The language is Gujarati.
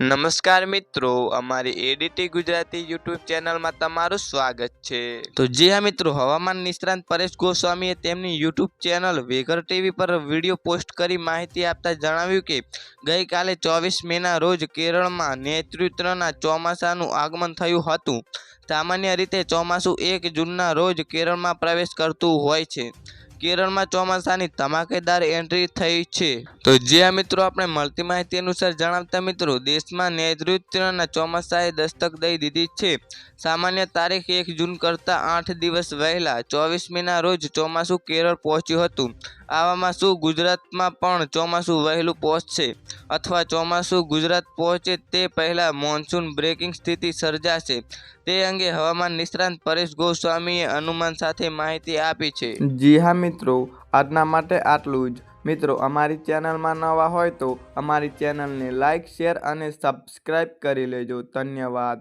નમસ્કાર મિત્રો, અમારી એડીટી ગુજરાતી યુટ્યુબ ચેનલમાં તમારું સ્વાગત છે. તો જી હા મિત્રો, હવામાન નિષ્ણાંત પરેશ ગોસ્વામીએ તેમની યુટ્યુબ ચેનલ વેગર ટીવી પર વીડિયો પોસ્ટ કરી માહિતી આપતા જણાવ્યું કે, ગઈકાલે ચોવીસ મેના રોજ કેરળમાં નેતૃત્વના ચોમાસાનું આગમન થયું હતું. સામાન્ય રીતે ચોમાસું એક જૂનના રોજ કેરળમાં પ્રવેશ કરતું હોય છે. કેરળમાં ચોમાસાની ધમાકેદાર એન્ટ્રી થઈ છે. તો જે મિત્રો આપણે મળતી માહિતી અનુસાર જણાવતા મિત્રો, દેશમાં નૈઋત્યના ચોમાસાએ દસ્તક દઈ દીધી છે. સામાન્ય તારીખ એક જૂન કરતાં આઠ દિવસ વહેલા, ચોવીસ મેના રોજ ચોમાસું કેરળ પહોંચ્યું હતું. આવામાં શું ગુજરાતમાં પણ ચોમાસું વહેલું પહોંચશે? અથવા ચોમાસું ગુજરાત પહોંચે તે પહેલાં મોન્સૂન બ્રેકિંગ સ્થિતિ સર્જાશે? તે અંગે હવામાન નિષ્ણાંત પરેશ ગોસ્વામીએ અનુમાન સાથે માહિતી આપી છે. જી હા મિત્રો, આજના માટે આટલું જ. મિત્રો, અમારી ચેનલમાં નવા હોય તો અમારી ચેનલને લાઇક શેર અને સબસ્ક્રાઈબ કરી લેજો. ધન્યવાદ.